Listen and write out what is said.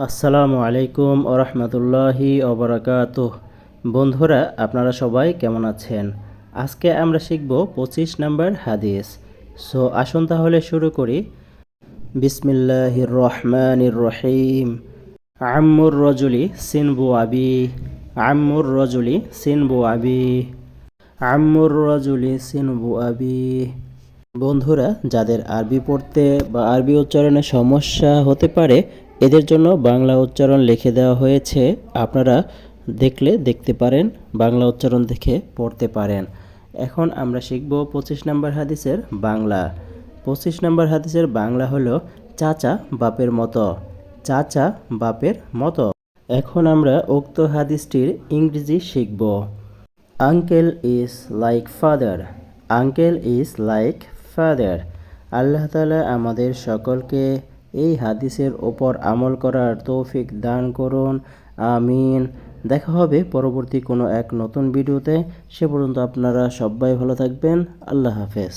আসসালামু আলাইকুম ওরহমতুল্লাহি ওবরাকাত বন্ধুরা, আপনারা সবাই কেমন আছেন? আজকে আমরা শিখব পঁচিশ নম্বর হাদিস। সো আসুন তাহলে শুরু করি। বিসমিল্লাহির রহমানির রহিম। আম্মুর রজুলি সিনবু আবি। আম্মুর রজুলি সিনবু আবি। আম্মুর রজুলি সিনবু আবি। বন্ধুরা, যাদের আরবি পড়তে বা আরবি উচ্চারণে সমস্যা হতে পারে এদের জন্য বাংলা উচ্চারণ লিখে দেওয়া হয়েছে। আপনারা দেখলে দেখতে পারেন, বাংলা উচ্চারণ দেখে পড়তে পারেন। এখন আমরা শিখব পঁচিশ নম্বর হাদিসের বাংলা। পঁচিশ নম্বর হাদিসের বাংলা হলো, চাচা বাপের মতো। চাচা বাপের মতো। এখন আমরা উক্ত হাদিসটির ইংরেজি শিখব। Uncle is like father. Uncle is like father. আল্লাহ তালা আমাদের সকলকে এই হাদিসের ওপর আমল করার তৌফিক দান করুন। আমিন। দেখা হবে পরবর্তী কোনো এক নতুন ভিডিওতে। সে পর্যন্ত আপনারা সবাই ভালো থাকবেন। আল্লাহ হাফেজ।